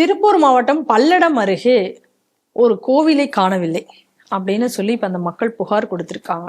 திருப்பூர் மாவட்டம் பல்லடம் அருகே ஒரு கோவிலை காணவில்லை அப்படின்னு சொல்லி இப்போ அந்த மக்கள் புகார் கொடுத்துருக்காங்க.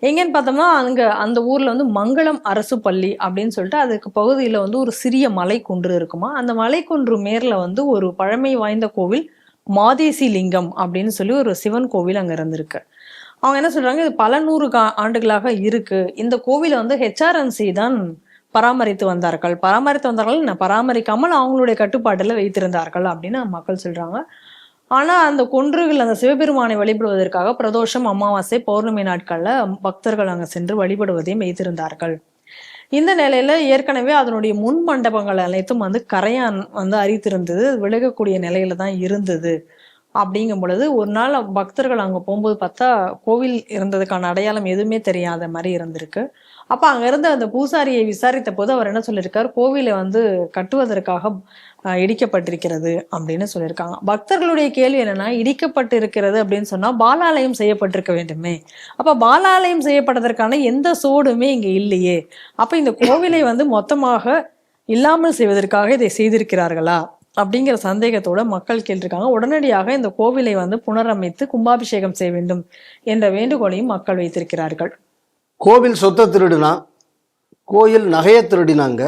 எங்கன்னு பார்த்தோம்னா அங்கே அந்த ஊரில் வந்து மங்களம் அரசு பள்ளி அப்படின்னு சொல்லிட்டு அதுக்கு பகுதியில் வந்து ஒரு சிறிய மலை குன்று இருக்குமா? அந்த மலை குன்று வந்து ஒரு பழமை வாய்ந்த கோவில் மாதேசி லிங்கம் அப்படின்னு சொல்லி ஒரு சிவன் கோவில் அங்கே இருந்திருக்கு. அவங்க என்ன சொல்கிறாங்க இது பல நூறு கா- ஆண்டுகளாக இருக்குது இந்த கோவிலை வந்து ஹெச்ஆர்என்சி தான் பராமரித்து வந்தார்கள். பராமரித்து வந்தார்கள் என்ன பராமரிக்காமல் அவங்களுடைய கட்டுப்பாட்டில் வைத்திருந்தார்கள் அப்படின்னு மக்கள் சொல்றாங்க. ஆனால் அந்த குன்றுகள் அந்த சிவபெருமானை வழிபடுவதற்காக பிரதோஷம் அமாவாசை பௌர்ணமி நாட்களில் பக்தர்கள் அங்கே சென்று வழிபடுவதையும் வைத்திருந்தார்கள். இந்த நிலையில ஏற்கனவே அதனுடைய முன் மண்டபங்கள் அனைத்தும் வந்து கரையான் வந்து அரித்திருந்தது. விலகக்கூடிய நிலையில தான் இருந்தது. அப்படிங்கும் பொழுது ஒரு நாள் பக்தர்கள் அங்கே போகும்போது பார்த்தா கோவில் இருந்ததுக்கான அடையாளம் எதுவுமே தெரியாத மாதிரி இருந்திருக்கு. அப்ப அங்கேருந்து அந்த பூசாரியை விசாரித்த போது அவர் என்ன சொல்லியிருக்கார்? கோவிலை வந்து கட்டுவதற்காக இடிக்கப்பட்டிருக்கிறது அப்படின்னு சொல்லியிருக்காங்க. பக்தர்களுடைய கேள்வி என்னன்னா இடிக்கப்பட்டு இருக்கிறது அப்படின்னு சொன்னா பாலாலயம் செய்யப்பட்டிருக்க வேண்டுமே. அப்ப பாலாலயம் செய்யப்பட்டதற்கான எந்த சோடுமே இங்க இல்லையே. அப்ப இந்த கோவிலை வந்து மொத்தமாக இல்லாமல் செய்வதற்காக இதை செய்திருக்கிறார்களா? அப்படிங்கிற சந்தேகத்தோட மக்கள் கேட்டிருக்காங்க. உடனடியாக இந்த கோவிலை வந்து புனரமைத்து கும்பாபிஷேகம் செய்ய வேண்டும் என்ற வேண்டுகோளையும் மக்கள் வைத்திருக்கிறார்கள். கோவில் சொத்தை திருடினா கோயில் நகையை திருடினாங்க.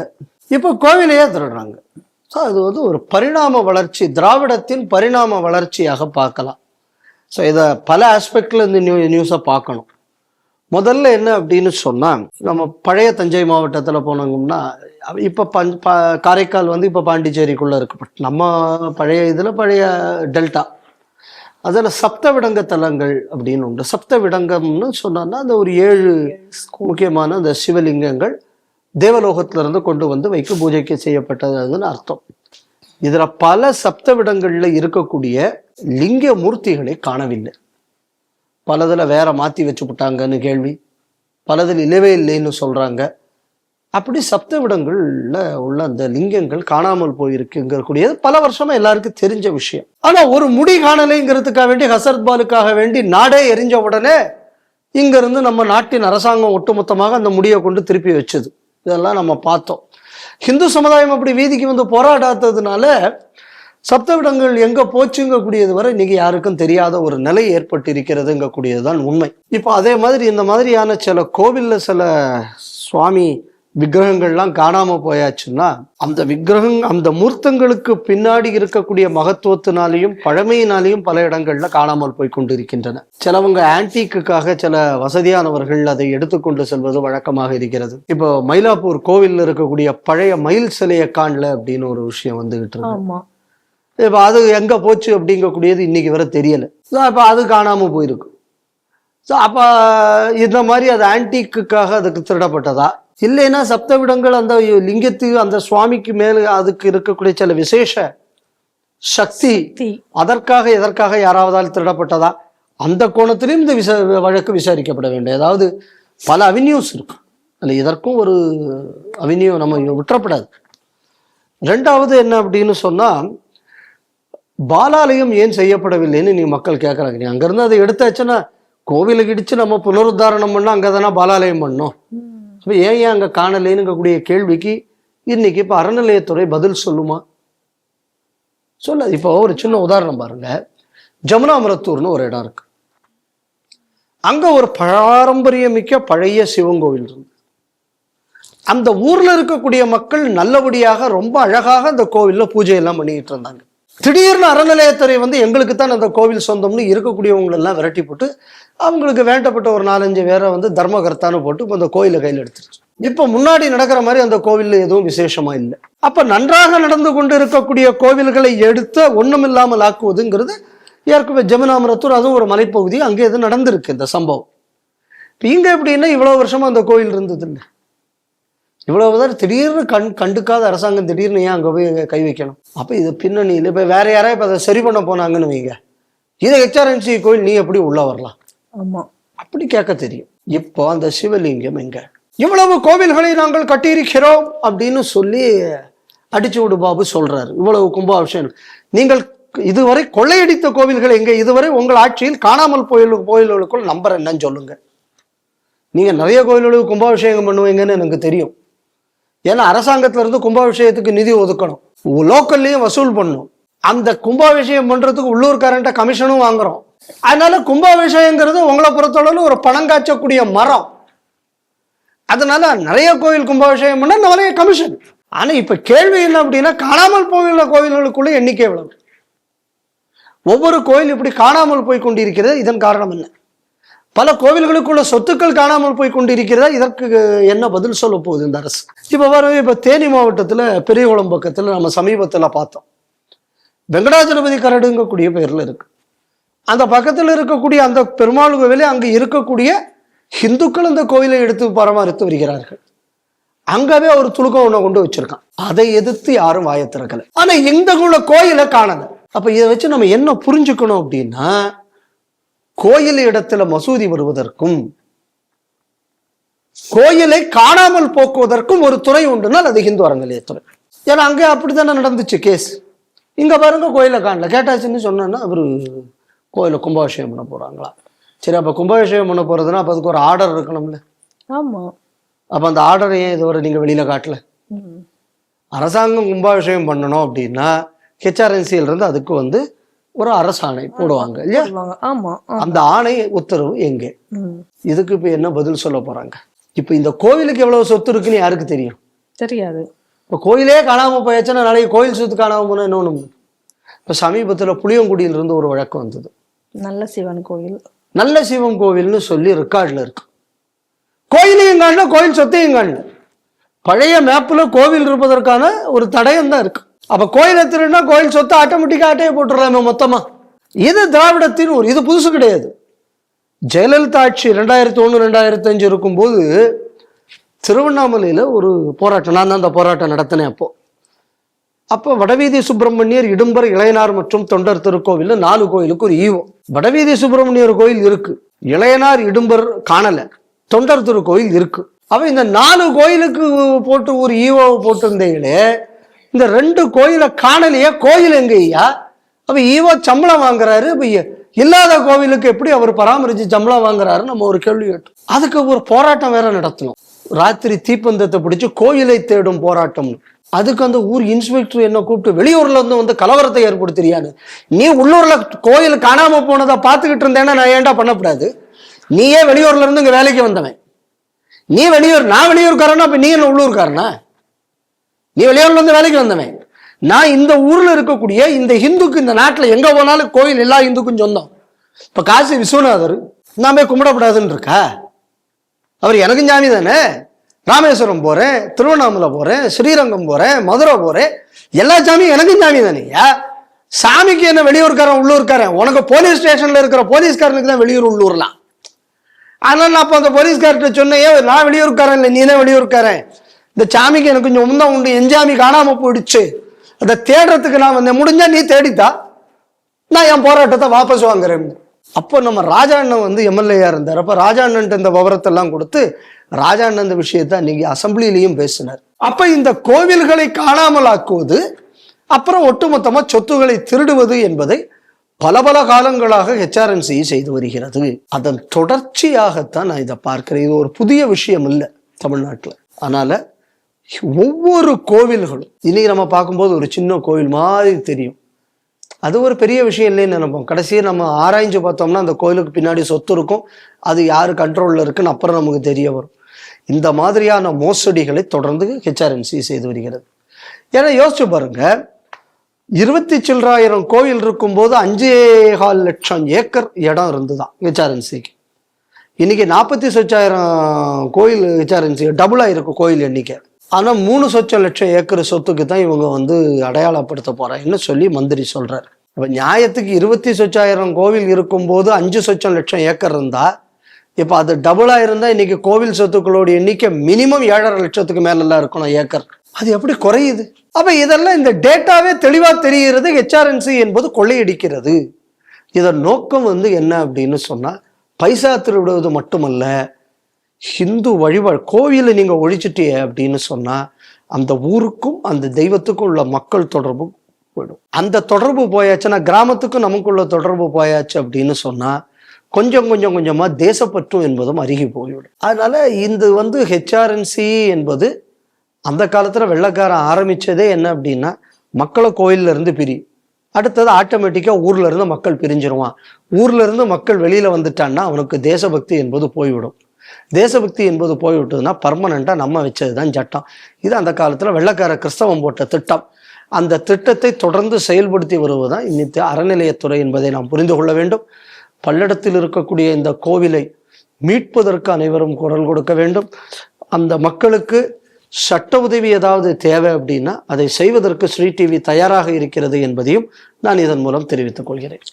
இப்போ கோவிலையே திருடுறாங்க. ஸோ அது வந்து ஒரு பரிணாம வளர்ச்சி திராவிடத்தின் பரிணாம வளர்ச்சியாக பார்க்கலாம். ஸோ இதை பல ஆஸ்பெக்டில் இந்த நியூ நியூஸை பார்க்கணும். முதல்ல என்ன அப்படின்னு சொன்னால் நம்ம பழைய தஞ்சை மாவட்டத்தில் போனாங்கன்னா இப்போ பஞ் ப காரைக்கால் வந்து இப்போ பாண்டிச்சேரிக்குள்ளே இருக்கு. பட் நம்ம பழைய இதில் பழைய டெல்டா. அதில் சப்தவிடங்க தலங்கள் அப்படின்னு உண்டு. சப்தவிடங்கம்னு சொன்னோன்னா அந்த ஒரு ஏழு முக்கியமான அந்த சிவலிங்கங்கள் தேவலோகத்திலிருந்து கொண்டு வந்து வைக்க பூஜைக்கு செய்யப்பட்டதுன்னு அர்த்தம். இதில் பல சப்தவிடங்களில் இருக்கக்கூடிய லிங்க மூர்த்திகளை காணவில்லை. பலதில் வேற மாற்றி வச்சு விட்டாங்கன்னு கேள்வி. பலதில் இல்லவே இல்லைன்னு சொல்கிறாங்க அப்படி சப்தவிடங்கள்ல உள்ள அந்த லிங்கங்கள் காணாமல் போயிருக்குங்கிறக்கூடியது பல வருஷமா எல்லாருக்கும் தெரிஞ்ச விஷயம். ஆனா ஒரு முடி காணலைங்கிறதுக்காக வேண்டி ஹசரத் பாலுக்காக வேண்டி நாடே எரிஞ்ச உடனே இங்கிருந்து நம்ம நாட்டின் அரசாங்கம் ஒட்டுமொத்தமாக அந்த முடியை கொண்டு திருப்பி வச்சது. இதெல்லாம் நம்ம பார்த்தோம். ஹிந்து சமுதாயம் அப்படி வீதிக்கு வந்து போராடாததுனால சப்தவிடங்கள் எங்க போச்சுங்கக்கூடியது வரை இன்னைக்கு யாருக்கும் தெரியாத ஒரு நிலை ஏற்பட்டு இருக்கிறதுங்கக்கூடியதுதான் உண்மை. இப்போ அதே மாதிரி இந்த மாதிரியான சில கோவில்ல சில சுவாமி விக்கிரகங்கள்லாம் காணாம போயாச்சுன்னா அந்த விக்கிரகம் அந்த மூர்த்தங்களுக்கு பின்னாடி இருக்கக்கூடிய மகத்துவத்தினாலையும் பழமையினாலையும் பல இடங்கள்ல காணாமல் போய் கொண்டிருக்கின்றன. சிலவங்க ஆன்டீக்குக்காக சில வசதியானவர்கள் அதை எடுத்துக்கொண்டு செல்வது வழக்கமாக இருக்கிறது. இப்போ மயிலாப்பூர் கோவில்ல இருக்கக்கூடிய பழைய மயில் சிலையை காணல அப்படின்னு ஒரு விஷயம் வந்துகிட்டு இருக்கு. இப்போ அது எங்கே போச்சு அப்படிங்கக்கூடியது இன்னைக்கு வரை தெரியலை. ஸோ அப்போ அது காணாமல் போயிருக்கு. ஸோ அப்போ இந்த மாதிரி அது ஆன்டிக்குக்காக அதுக்கு திருடப்பட்டதா? இல்லைன்னா சப்தவிடங்கள் அந்த லிங்கத்துக்கு அந்த சுவாமிக்கு மேலே அதுக்கு இருக்கக்கூடிய சில விசேஷ சக்தி அதற்காக எதற்காக யாராவதால் திருடப்பட்டதா? அந்த கோணத்திலும் இந்த விச வழக்கு விசாரிக்கப்பட வேண்டும். அதாவது பல அவென்யூஸ் இருக்கு. அதில் இதற்கும் ஒரு அவென்யூ நம்ம விட்டுறப்படாது. ரெண்டாவது என்ன அப்படின்னு சொன்னா பாலாலயம் ஏன் செய்யப்படவில்லைன்னு நீங்க மக்கள் கேட்குறாங்க நீ அங்கேருந்து அதை எடுத்தாச்சுன்னா கோவிலுக்கு இடிச்சு நம்ம புனருத்தாரணம் பண்ணால் அங்கே தானே பாலாலயம் பண்ணோம்? அப்போ ஏன் ஏன் அங்கே காணலேனுங்கக்கூடிய கேள்விக்கு இன்னைக்கு இப்போ அறநிலையத்துறை பதில் சொல்லுமா? சொல்லாது. இப்போ ஒரு சின்ன உதாரணம் பாருங்க. ஜமுனாமரத்தூர்னு ஒரு இடம் இருக்கு. அங்கே ஒரு பாரம்பரியமிக்க பழைய சிவன் கோவில் இருந்து அந்த ஊர்ல இருக்கக்கூடிய மக்கள் நல்லபடியாக ரொம்ப அழகாக அந்த கோவில்ல பூஜை எல்லாம் பண்ணிக்கிட்டு இருந்தாங்க. திடீர்னு அறநிலையத்துறை வந்து எங்களுக்கு தான் அந்த கோவில் சொந்தம்னு இருக்கக்கூடியவங்களெல்லாம் விரட்டி போட்டு அவங்களுக்கு வேண்டப்பட்ட ஒரு நாலஞ்சு பேரை வந்து தர்மகர்த்தான்னு போட்டு இப்போ அந்த கோயிலை கையில் எடுத்துருச்சு. இப்போ முன்னாடி நடக்கிற மாதிரி அந்த கோவில்ல எதுவும் விசேஷமா இல்லை. அப்போ நன்றாக நடந்து கொண்டு இருக்கக்கூடிய கோவில்களை எடுத்து ஒண்ணுமில்லாமல் ஆக்குவதுங்கிறது ஏற்கனவே ஜமுனாமரத்தூர் அதுவும் ஒரு மலைப்பகுதி அங்கே எதுவும் நடந்திருக்கு இந்த சம்பவம். இப்போ இங்கே எப்படின்னா இவ்வளோ வருஷமாக அந்த கோயில் இருந்தது இல்லை இவ்வளவு தான் திடீர்னு கண் கண்டுக்காத அரசாங்கம் திடீர்னு ஏன் அங்கே போய் கை வைக்கணும்? அப்போ இது பின்னணியில் இப்போ வேற யாராவது இப்போ அதை சரி பண்ண போனாங்கன்னு வைங்க. இதை ஹெச்ஆர்என்சி கோயில் நீ எப்படி உள்ள வரலாம்? ஆமா. அப்படி கேட்க தெரியும். இப்போ அந்த சிவலிங்கம் எங்க? இவ்வளவு கோவில்களை நாங்கள் கட்டியிருக்கிறோம் அப்படின்னு சொல்லி அடிச்சு விடு பாபு சொல்றாரு. இவ்வளவு கும்பாபிஷேகம் நீங்கள் இதுவரை கொள்ளையடித்த கோவில்கள் எங்க? இதுவரை உங்கள் ஆட்சியில் காணாமல் கோயில் கோயில்களுக்குள் நம்பர் என்னன்னு சொல்லுங்க. நீங்க நிறைய கோயில்களுக்கு கும்பாபிஷேகம் பண்ணுவீங்கன்னு எனக்கு தெரியும். ஏன்னா அரசாங்கத்துல இருந்து கும்பாபிஷேகத்துக்கு நிதி ஒதுக்கணும். லோக்கல்லையும் வசூல் பண்ணணும். அந்த கும்பாபிஷேகம் பண்றதுக்கு உள்ளூர்காரன்ட்ட கமிஷனும் வாங்குறோம். அதனால கும்பாபிஷேகங்கிறது உங்களை பொறுத்தளவு ஒரு பணங்காய்ச்சக்கூடிய மரம். அதனால நிறைய கோயில் கும்பாபிஷேகம் பண்ணா நிறைய கமிஷன் ஆனா இப்ப கேள்வி என்ன அப்படின்னா காணாமல் போயுள்ள கோயில்களுக்குள்ள எண்ணிக்கை எவ்வளவு? ஒவ்வொரு கோயில் இப்படி காணாமல் போய் கொண்டிருக்கிறது இதன் காரணம் என்ன? பல கோவில்களுக்குள்ள சொத்துக்கள் காணாமல் போய் கொண்டிருக்கிறதா இதற்கு என்ன பதில் சொல்ல போகுது இந்த அரசு? இப்போ வர இப்போ தேனி மாவட்டத்தில் பெரியகுளம் பக்கத்தில் நம்ம சமீபத்தில் பார்த்தோம். வெங்கடாஜலபதி கரடுங்கக்கூடிய பெயரில் இருக்கு. அந்த பக்கத்தில் இருக்கக்கூடிய அந்த பெருமாள் கோவிலே அங்கே இருக்கக்கூடிய ஹிந்துக்கள் அந்த கோயிலை எடுத்து பராமரித்து வருகிறார்கள். அங்கவே ஒரு துலுக்கம் ஒன்று கொண்டு வச்சிருக்கான். அதை எதிர்த்து யாரும் வாயை திறக்கல. ஆனா எந்த உள்ள கோயிலை காணல. அப்ப இதை வச்சு நம்ம என்ன புரிஞ்சுக்கணும் அப்படின்னா கோயில் இடத்துல மசூதி வருவதற்கும் கோயிலை காணாமல் போக்குவதற்கும் ஒரு துறை உண்டுனால் அது ஹிந்து அறநிலையத்துறை ஏன்னா அங்கே அப்படித்தானே நடந்துச்சு கேஸ் இங்க பாருங்க கோயிலை காணல. கேட்டாச்சுன்னு சொன்னேன்னா அவரு கோயிலை கும்பாபிஷேகம் பண்ண போறாங்களா? சரி அப்ப கும்பாபிஷேகம் பண்ண போறதுன்னா அப்ப அதுக்கு ஒரு ஆர்டர் இருக்கணும்ல. ஆமா. அப்ப அந்த ஆர்டர் ஏன் இதுவரை நீங்க வெளியில காட்டல. அரசாங்கம் கும்பாபிஷேகம் பண்ணணும் அப்படின்னா ஹெச்ஆர்என்சியில் இருந்து அதுக்கு வந்து ஒரு அரசாணை போடுவாங்க இல்லையா. ஆமா. அந்த ஆணை உத்தரவு எங்கே. இதுக்கு இப்ப என்ன பதில் சொல்ல போறாங்க? இப்ப இந்த கோவிலுக்கு எவ்வளவு சொத்து இருக்குன்னு யாருக்கு தெரியும்? தெரியாது. இப்ப கோயிலே காணாம போயாச்சுன்னா நாளைக்கு கோயில் சொத்து காணாம போனா ஒண்ணு இப்ப சமீபத்துல புளியங்குடியில இருந்து ஒரு வழக்கு வந்தது. நல்ல சிவன் கோயில் நல்ல சிவம் கோவில்னு சொல்லி ரெக்கார்ட்ல இருக்கு. கோயிலையும் காணல கோயில் சொத்தையும் காணல. பழைய மேப்ல கோவில் இருப்பதற்கான ஒரு தடயம் தான் இருக்கு. அப்போ கோயிலை திருடினா கோயில் சொத்தை ஆட்டோமேட்டிக்காக ஆட்டையை போட்டுடலாமே மொத்தமாக இது திராவிடத்தின் ஒரு இது புதுசு கிடையாது. ஜெயலலிதா ஆட்சி ரெண்டாயிரத்தி ஒன்று ரெண்டாயிரத்தி அஞ்சு இருக்கும்போது திருவண்ணாமலையில் ஒரு போராட்டம் நான் தான் அந்த போராட்டம் நடத்தினேன் அப்போது அப்போ வடவீதி சுப்பிரமணியர் இடும்பர் இளையனார் மற்றும் தொண்டர் திருக்கோவில் நாலு கோயிலுக்கு ஒரு ஈவம். வடவீதி சுப்பிரமணியர் கோயில் இருக்கு. இளையனார் இடும்பர் காணல. தொண்டர் திருக்கோயில் இருக்கு. அப்ப இந்த நாலு கோயிலுக்கு போட்டு ஒரு ஈவோவை போட்டிருந்தீங்களே இந்த ரெண்டு கோயிலை காணலையே கோயில் எங்கய்யா? அப்போ ஈவோ சம்பளம் வாங்குறாரு இப்போ இல்லாத கோவிலுக்கு எப்படி அவர் பராமரிச்சு சம்பளம் வாங்குறாரு நம்ம ஒரு கேள்வி கேட்டோம். அதுக்கு ஒரு போராட்டம் வேற நடத்தணும். ராத்திரி தீப்பந்தத்தை பிடிச்சி கோயிலை தேடும் போராட்டம்னு அதுக்கு அந்த ஊர் இன்ஸ்பெக்டர் என்ன கூப்பிட்டு வெளியூர்ல இருந்து வந்து கலவரத்தை ஏற்படுத்துறியான்னு. நீ உள்ளூர்ல கோயில் காணாம போனதை பார்த்துக்கிட்டு இருந்தேன்னா நான் ஏன்டா பண்ணக்கூடாது? நீயே வெளியூர்ல இருந்து இங்க வேலைக்கு வந்தவன். நீ வெளியூர் நான் வெளியூர்காரனா அப்ப நீ என்ன உள்ளூர்காரனா? நீ வெளியூர்ல இருந்து வேலைக்கு வந்தவன். நான் இந்த ஊர்ல இருக்கக்கூடிய இந்த ஹிந்துக்கு இந்த நாட்டில் எங்க போனாலும் கோயில் எல்லா ஹிந்துக்கும் சொந்தம். இப்ப காசி விஸ்வநாதர் நான் போய் கும்பிடக்கூடாதுன்னு இருக்கா? அவர் எனக்கும் ஜாமி தானே? ராமேஸ்வரம் போறேன் திருவண்ணாமலை போறேன் ஸ்ரீரங்கம் போறேன் மதுரை போறேன். எல்லா சாமியும் எனக்கும் சாமி தானேயா சாமிக்கு என்ன வெளியூர்காரன் உள்ளூர்காரன்? உனக்கு போலீஸ் ஸ்டேஷன்ல இருக்கிற போலீஸ்காரனுக்கு தான் வெளியூர் உள்ளூர்லாம். ஆனால் நான் அப்போ அந்த போலீஸ்கார்ட்ட சொன்னேன் நான் வெளியூர்காரன் இல்லை நீ தான் வெளியூர்காரன். இந்த சாமிக்கு எனக்கு கொஞ்சம் உந்தம் உண்டு என் சாமி காணாமல் போயிடுச்சு. அதை தேடுறதுக்கு நான் வந்தேன். முடிஞ்சா நீ தேடித்தா நான் என் போராட்டத்தை வாபஸ் வாங்குறேன். அப்போ நம்ம ராஜா அண்ணன் வந்து எம்எல்ஏயா இருந்தார். அப்போ ராஜா அண்ணன்ட்டு இந்த விவரத்தெல்லாம் கொடுத்து ராஜா அண்ணன் இந்த விஷயத்தை அன்னைக்கு அசம்பிளிலையும் பேசினார். அப்ப இந்த கோவில்களை காணாமல் ஆக்குவது அப்புறம் ஒட்டுமொத்தமா சொத்துக்களை திருடுவது என்பதை பல பல காலங்களாக ஹெச்ஆர்என்சி செய்து வருகிறது. அதன் தொடர்ச்சியாகத்தான் நான் இதை பார்க்கிறேன். இது ஒரு புதிய விஷயம் இல்லை தமிழ்நாட்டில். அதனால ஒவ்வொரு கோவில்களும் இன்னைக்கு நம்ம பார்க்கும்போது ஒரு சின்ன கோவில் மாதிரி தெரியும். அது ஒரு பெரிய விஷயம் இல்லைன்னு நினைப்போம். கடைசியை நம்ம ஆராய்ஞ்சு பார்த்தோம்னா அந்த கோயிலுக்கு பின்னாடி சொத்து இருக்கும். அது யார் கண்ட்ரோலில் இருக்குன்னு அப்புறம் நமக்கு தெரிய வரும். இந்த மாதிரியான மோசடிகளை தொடர்ந்து ஹெச்ஆர்என்சி செய்து வருகிறது. ஏன்னா யோசிச்சு பாருங்க. இருபத்தி சில்லறாயிரம் கோயில் இருக்கும்போது அஞ்சே கால் லட்சம் ஏக்கர் இடம் இருந்துதான் ஹெச்ஆர்என்சிக்கு இன்னைக்கு நாற்பத்தி சொச்சாயிரம் கோயில் ஹெச்ஆர்என்சி டபுளாக இருக்கும் கோயில் எண்ணிக்கை. ஆனால் மூணு சொச்சம் லட்சம் ஏக்கர் சொத்துக்கு தான் இவங்க வந்து அடையாளப்படுத்த போகிறாங்கன்னு சொல்லி மந்திரி சொல்கிறார் இப்போ நியாயத்துக்கு இருபத்தி சொச்சாயிரம் கோவில் இருக்கும்போது அஞ்சு சொச்சம் லட்சம் ஏக்கர் இருந்தால் இப்போ அது டபுளாக இருந்தால் இன்றைக்கி கோவில் சொத்துக்களோட எண்ணிக்கை மினிமம் ஏழரை லட்சத்துக்கு மேலெல்லாம் இருக்கணும் ஏக்கர். அது எப்படி குறையுது? அப்போ இதெல்லாம் இந்த டேட்டாவே தெளிவாக தெரிகிறது ஹெச்ஆர்என்சி என்பது கொள்ளையடிக்கிறது. இதன் நோக்கம் வந்து என்ன அப்படின்னு சொன்னால் பைசா திருவிடுவது மட்டுமல்ல ஹிந்து வழிபாடு கோவிலை நீங்கள் ஒழிச்சிட்டே அப்படின்னு சொன்னால் அந்த ஊருக்கும் அந்த தெய்வத்துக்கும் உள்ள மக்கள் தொடர்பு போயிடும். அந்த தொடர்பு போயாச்சுன்னா கிராமத்துக்கும் நமக்குள்ள தொடர்பு போயாச்சு அப்படின்னு சொன்னால் கொஞ்சம் கொஞ்சம் கொஞ்சமாக தேசப்பற்றும் என்பதும் அருகி போய்விடும். அதனால் இந்த வந்து ஹெச்ஆர்என்சி என்பது அந்த காலத்தில் வெள்ளக்காரன் ஆரம்பிச்சதே என்ன அப்படின்னா மக்களை கோயில்ல இருந்து பிரி. அடுத்தது ஆட்டோமேட்டிக்காக ஊரில் இருந்து மக்கள் பிரிஞ்சிருவான். ஊரில் இருந்து மக்கள் வெளியில் வந்துட்டான்னா அவனுக்கு தேசபக்தி என்பது போய்விடும். தேசபக்தி என்பது போய்விட்டதுன்னா பர்மனண்ட்டாக நம்ம வச்சது தான் சட்டம். இது அந்த காலத்தில் வெள்ளக்கார கிறிஸ்தவம் போட்ட திட்டம். அந்த திட்டத்தை தொடர்ந்து செயல்படுத்தி வருவது தான் இன்னித்து அறநிலையத்துறை என்பதை நாம் புரிந்து கொள்ள வேண்டும். பல்லடத்தில் இருக்கக்கூடிய இந்த கோவிலை மீட்பதற்கு அனைவரும் குரல் கொடுக்க வேண்டும். அந்த மக்களுக்கு சட்ட உதவி ஏதாவது தேவை அப்படின்னா அதை செய்வதற்கு ஸ்ரீ டிவி தயாராக இருக்கிறது என்பதையும் நான் இதன் மூலம் தெரிவித்துக் கொள்கிறேன்.